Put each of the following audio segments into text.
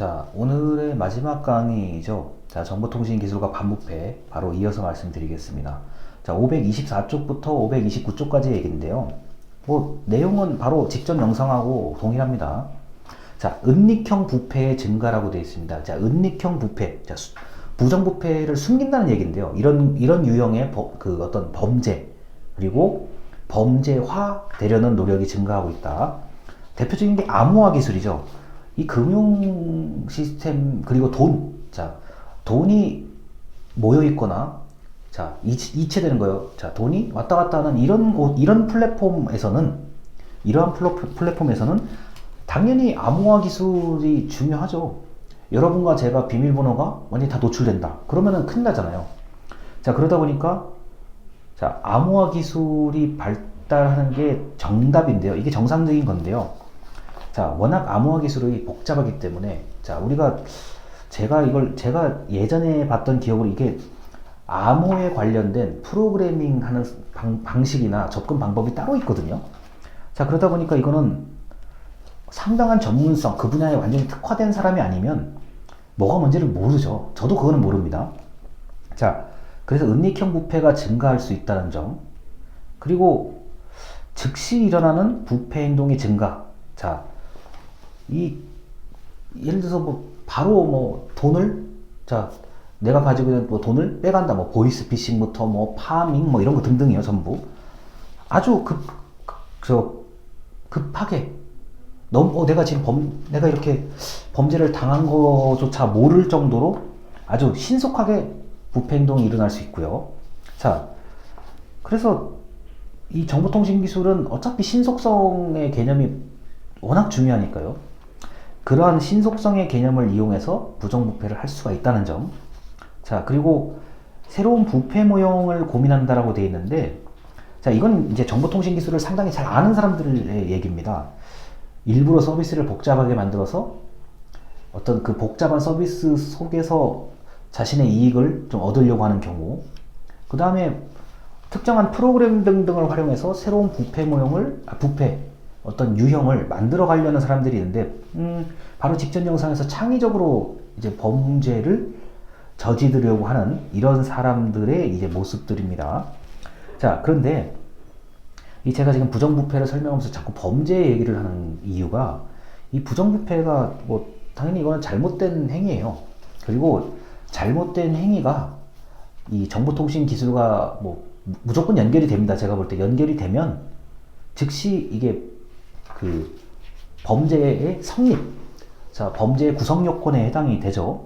자, 오늘의 마지막 강의죠. 자, 정보통신기술과 반부패 바로 이어서 말씀드리겠습니다. 자, 524쪽부터 529쪽까지 얘기인데요. 뭐 내용은 바로 직전 영상하고 동일합니다. 자, 은닉형 부패의 증가라고 되어 있습니다. 자, 은닉형 부패. 자, 수- 부정부패를 숨긴다는 얘기인데요. 이런 이런 유형의 법- 그 어떤 범죄 그리고 범죄화 되려는 노력이 증가하고 있다. 대표적인 게 암호화 기술이죠. 이 금융 시스템 그리고 돈, 자 돈이 모여 있거나 자 이체, 이체 되는 거예요. 자 돈이 왔다 갔다 하는 이런 곳 이런 플랫폼에서는 이러한 플랫폼에서는 당연히 암호화 기술이 중요하죠. 여러분과 제가 비밀번호가 완전히 다 노출된다. 그러면은 큰일 나잖아요. 자 그러다 보니까 자 암호화 기술이 발달하는 게 정답인데요. 이게 정상적인 건데요. 자, 워낙 암호화 기술이 복잡하기 때문에 자, 우리가 제가 이걸 제가 예전에 봤던 기억으로 이게 암호에 관련된 프로그래밍 하는 방, 방식이나 접근 방법이 따로 있거든요. 자, 그러다 보니까 이거는 상당한 전문성, 그 분야에 완전히 특화된 사람이 아니면 뭐가 뭔지를 모르죠. 저도 그거는 모릅니다. 자, 그래서 은닉형 부패가 증가할 수 있다는 점. 그리고 즉시 일어나는 부패 행동의 증가. 자, 이 예를 들어서 뭐 바로 뭐 돈을 자 내가 가지고 있는 뭐 돈을 빼간다. 뭐 보이스피싱부터 뭐 파밍 뭐 이런 거 등등이요 전부. 아주 급 저 급하게. 너무 어, 내가 지금 범 내가 이렇게 범죄를 당한 거조차 모를 정도로 아주 신속하게 부패 행동이 일어날 수 있고요. 자 그래서 이 정보통신 기술은 어차피 신속성의 개념이 워낙 중요하니까요. 그러한 신속성의 개념을 이용해서 부정부패를 할 수가 있다는 점. 자, 그리고 새로운 부패 모형을 고민한다라고 되어 있는데, 자, 이건 이제 정보통신 기술을 상당히 잘 아는 사람들의 얘기입니다. 일부러 서비스를 복잡하게 만들어서 어떤 그 복잡한 서비스 속에서 자신의 이익을 좀 얻으려고 하는 경우, 그 다음에 특정한 프로그램 등등을 활용해서 새로운 부패 모형을, 아, 부패, 어떤 유형을 만들어 가려는 사람들이 있는데, 음, 바로 직전 영상에서 창의적으로 이제 범죄를 저지르려고 하는 이런 사람들의 이제 모습들입니다. 자, 그런데 이 제가 지금 부정부패를 설명하면서 자꾸 범죄 얘기를 하는 이유가 이 부정부패가 뭐 당연히 이거는 잘못된 행위예요. 그리고 잘못된 행위가 이 정보통신 기술과 뭐 무조건 연결이 됩니다. 제가 볼 때 연결이 되면 즉시 이게 그 범죄의 성립, 자 범죄의 구성 요건에 해당이 되죠.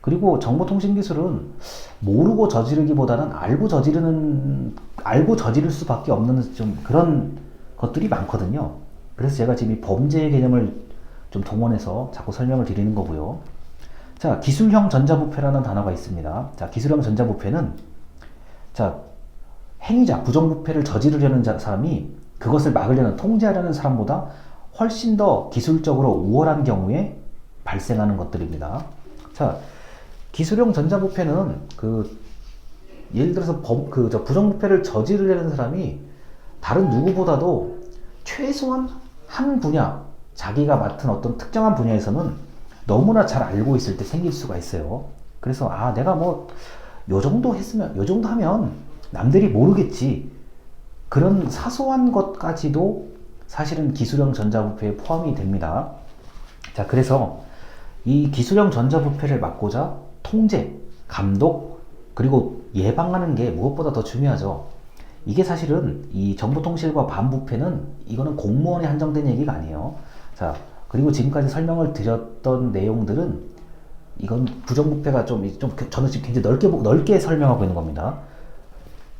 그리고 정보통신 기술은 모르고 저지르기보다는 알고 저지르는 알고 저지를 수밖에 없는 좀 그런 것들이 많거든요. 그래서 제가 지금 이 범죄의 개념을 좀 동원해서 자꾸 설명을 드리는 거고요. 자, 기술형 전자부패라는 단어가 있습니다. 자, 기술형 전자부패는 자, 행위자, 부정부패를 저지르려는 자- 사람이 그것을 막으려는 통제하려는 사람보다 훨씬 더 기술적으로 우월한 경우에 발생하는 것들입니다. 자, 기술형 전자부패는 그 예를 들어서 범, 그, 저 부정부패를 저지르려는 사람이 다른 누구보다도 최소한 한 분야, 자기가 맡은 어떤 특정한 분야에서는 너무나 잘 알고 있을 때 생길 수가 있어요. 그래서, 아, 내가 뭐, 요 정도 했으면, 요 정도 하면 남들이 모르겠지. 그런 사소한 것까지도 사실은 기술형 전자부패에 포함이 됩니다. 자, 그래서 이 기술형 전자부패를 막고자 통제, 감독, 그리고 예방하는 게 무엇보다 더 중요하죠. 이게 사실은 이 정보통신과 반부패는 이거는 공무원에 한정된 얘기가 아니에요. 자, 그리고 지금까지 설명을 드렸던 내용들은 이건 부정부패가 좀, 좀 저는 지금 굉장히 넓게, 보- 넓게 설명하고 있는 겁니다.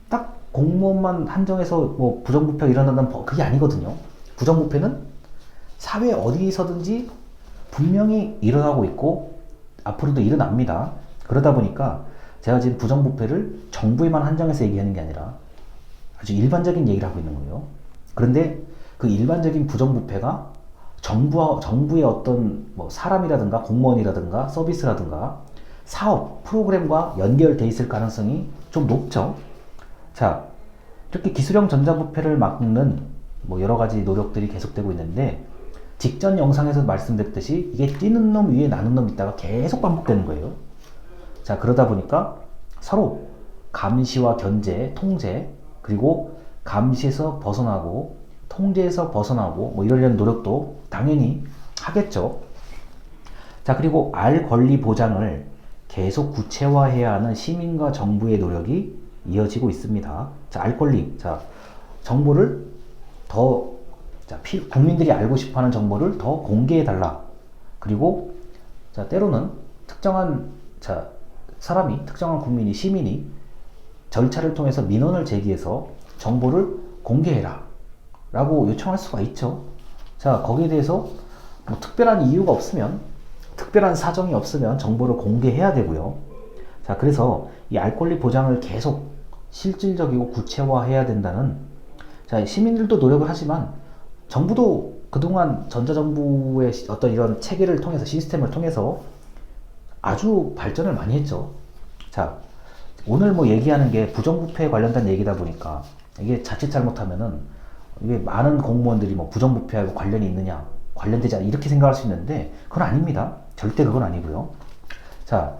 딱 공무원만 한정해서 뭐 부정부패가 일어난다는 법- 그게 아니거든요. 부정부패는 사회 어디서든지 분명히 일어나고 있고 앞으로도 일어납니다. 그러다 보니까 제가 지금 부정부패를 정부에만 한정해서 얘기하는 게 아니라 아주 일반적인 얘기를 하고 있는 거예요. 그런데 그 일반적인 부정부패가 정부와 정부의 어떤 뭐 사람이라든가 공무원이라든가 서비스라든가 사업 프로그램과 연결돼 있을 가능성이 좀 높죠. 자, 이렇게 기술형 전자부패를 막는 뭐 여러 가지 노력들이 계속되고 있는데 직전 영상에서 말씀드렸듯이 이게 뛰는 놈 위에 나는 놈 있다가 계속 반복되는 거예요. 자, 그러다 보니까 서로 감시와 견제, 통제, 그리고 감시에서 벗어나고 통제에서 벗어나고 뭐 이러려는 노력도 당연히 하겠죠. 자, 그리고 알 권리 보장을 계속 구체화해야 하는 시민과 정부의 노력이 이어지고 있습니다. 자, 알 권리. 자, 정보를 더, 자, 피- 국민들이 알고 싶어 하는 정보를 더 공개해 달라. 그리고, 자, 때로는 특정한, 자, 사람이, 특정한 국민이, 시민이 절차를 통해서 민원을 제기해서 정보를 공개해라. 라고 요청할 수가 있죠. 자, 거기에 대해서 뭐 특별한 이유가 없으면, 특별한 사정이 없으면 정보를 공개해야 되고요. 자, 그래서 이 알 권리 보장을 계속 실질적이고 구체화해야 된다는, 자, 시민들도 노력을 하지만, 정부도 그동안 전자정부의 시- 어떤 이런 체계를 통해서, 시스템을 통해서 아주 발전을 많이 했죠. 자, 오늘 뭐 얘기하는 게 부정부패에 관련된 얘기다 보니까 이게 자칫 잘못하면은 이게 많은 공무원들이 뭐 부정부패하고 관련이 있느냐, 관련되지 않아 이렇게 생각할 수 있는데 그건 아닙니다. 절대 그건 아니고요. 자,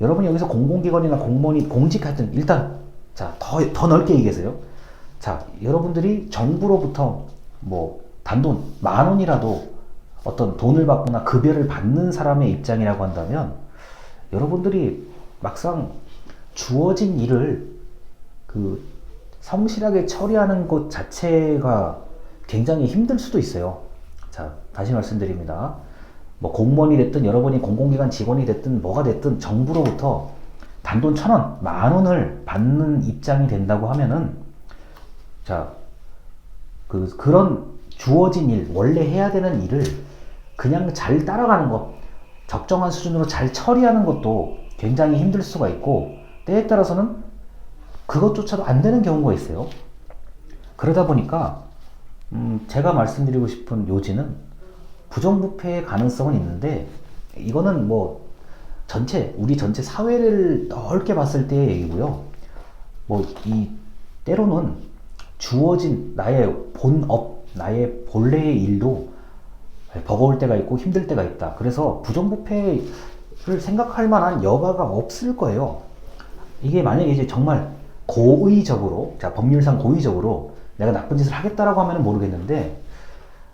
여러분이 여기서 공공기관이나 공무원이 공직하든 일단 자, 더, 더 넓게 얘기해서요. 자, 여러분들이 정부로부터 뭐 단돈 만 원이라도 어떤 돈을 받거나 급여를 받는 사람의 입장이라고 한다면 여러분들이 막상 주어진 일을 그 성실하게 처리하는 것 자체가 굉장히 힘들 수도 있어요. 자, 다시 말씀드립니다. 뭐 공무원이 됐든 여러분이 공공기관 직원이 됐든 뭐가 됐든 정부로부터 단돈 천 원, 만 원을 받는 입장이 된다고 하면은 자, 그 그런 주어진 일, 원래 해야 되는 일을 그냥 잘 따라가는 것, 적정한 수준으로 잘 처리하는 것도 굉장히 힘들 수가 있고 때에 따라서는 그것조차도 안 되는 경우가 있어요. 그러다 보니까 음, 제가 말씀드리고 싶은 요지는 부정부패의 가능성은 있는데 이거는 뭐 전체 우리 전체 사회를 넓게 봤을 때의 얘기고요. 뭐 이 때로는 주어진 나의 본업, 나의 본래의 일도 버거울 때가 있고 힘들 때가 있다. 그래서 부정부패를 생각할 만한 여가가 없을 거예요. 이게 만약에 이제 정말 고의적으로, 자, 법률상 고의적으로 내가 나쁜 짓을 하겠다라고 하면 모르겠는데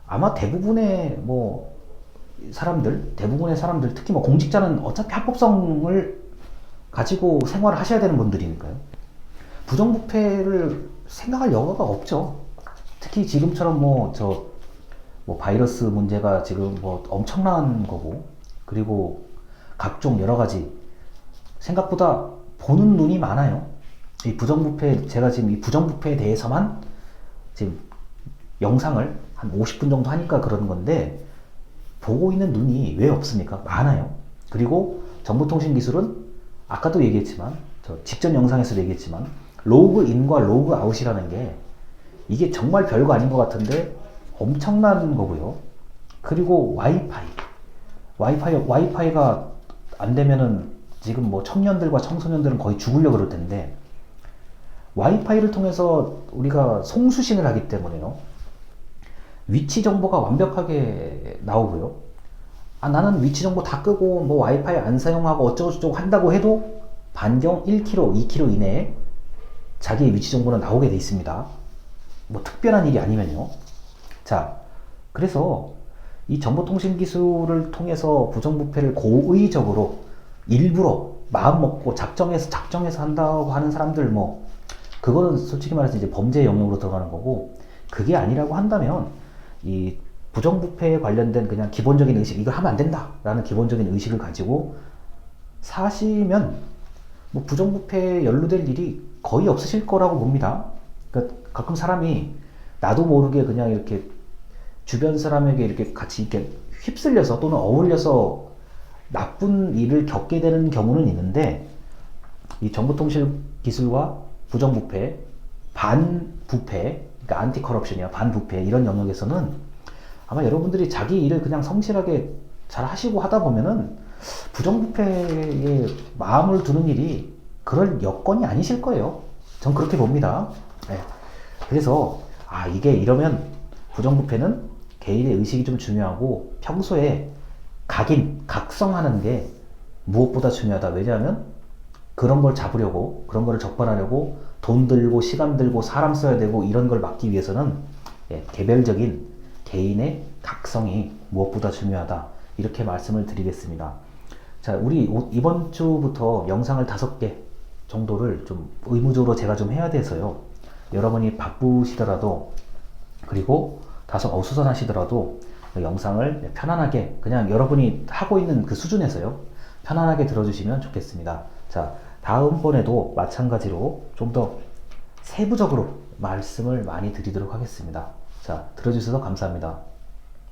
아마 대부분의 뭐 사람들, 대부분의 사람들, 특히 뭐 공직자는 어차피 합법성을 가지고 생활을 하셔야 되는 분들이니까요. 부정부패를 생각할 여가가 없죠. 특히 지금처럼 뭐 저 뭐 바이러스 문제가 지금 뭐 엄청난 거고 그리고 각종 여러 가지 생각보다 보는 눈이 많아요. 이 부정부패 제가 지금 이 부정부패에 대해서만 지금 영상을 한 50분 정도 하니까 그러는 건데 보고 있는 눈이 왜 없습니까? 많아요. 그리고 정보통신 기술은 아까도 얘기했지만 저 직전 영상에서도 얘기했지만 로그 인과 로그 아웃이라는 게 이게 정말 별거 아닌 것 같은데 엄청난 거고요. 그리고 와이파이. 와이파이, 와이파이가 안 되면은 지금 뭐 청년들과 청소년들은 거의 죽으려 그럴 텐데 와이파이를 통해서 우리가 송수신을 하기 때문에요. 위치 정보가 완벽하게 나오고요. 아, 나는 위치 정보 다 끄고 뭐 와이파이 안 사용하고 어쩌고저쩌고 한다고 해도 반경 1km, 2km 이내에 자기의 위치 정보는 나오게 돼 있습니다. 뭐 특별한 일이 아니면요. 자, 그래서 이 정보통신 기술을 통해서 부정부패를 고의적으로 일부러 마음 먹고 작정해서 작정해서 한다고 하는 사람들 뭐 그거는 솔직히 말해서 이제 범죄 영역으로 들어가는 거고 그게 아니라고 한다면 이 부정부패에 관련된 그냥 기본적인 의식 이거 하면 안 된다라는 기본적인 의식을 가지고 사시면 뭐 부정부패에 연루될 일이 거의 없으실 거라고 봅니다. 그러니까 가끔 사람이 나도 모르게 그냥 이렇게 주변 사람에게 이렇게 같이 이렇게 휩쓸려서 또는 어울려서 나쁜 일을 겪게 되는 경우는 있는데 이 정보통신 기술과 부정부패, 반부패, 그러니까 안티 커럽션이야 반부패 이런 영역에서는 아마 여러분들이 자기 일을 그냥 성실하게 잘 하시고 하다 보면은 부정부패에 마음을 두는 일이 그럴 여건이 아니실 거예요. 전 그렇게 봅니다. 네. 그래서 아 이게 이러면 부정부패는 개인의 의식이 좀 중요하고 평소에 각인, 각성하는 게 무엇보다 중요하다. 왜냐하면 그런 걸 잡으려고, 그런 걸 적발하려고 돈 들고, 시간 들고, 사람 써야 되고 이런 걸 막기 위해서는 예, 개별적인 개인의 각성이 무엇보다 중요하다. 이렇게 말씀을 드리겠습니다. 자, 우리 오- 이번 주부터 영상을 다섯 개 정도를 좀 의무적으로 제가 좀 해야 돼서요. 여러분이 바쁘시더라도 그리고 다소 어수선하시더라도 그 영상을 편안하게 그냥 여러분이 하고 있는 그 수준에서요. 편안하게 들어주시면 좋겠습니다. 자, 다음번에도 마찬가지로 좀 더 세부적으로 말씀을 많이 드리도록 하겠습니다. 자, 들어주셔서 감사합니다.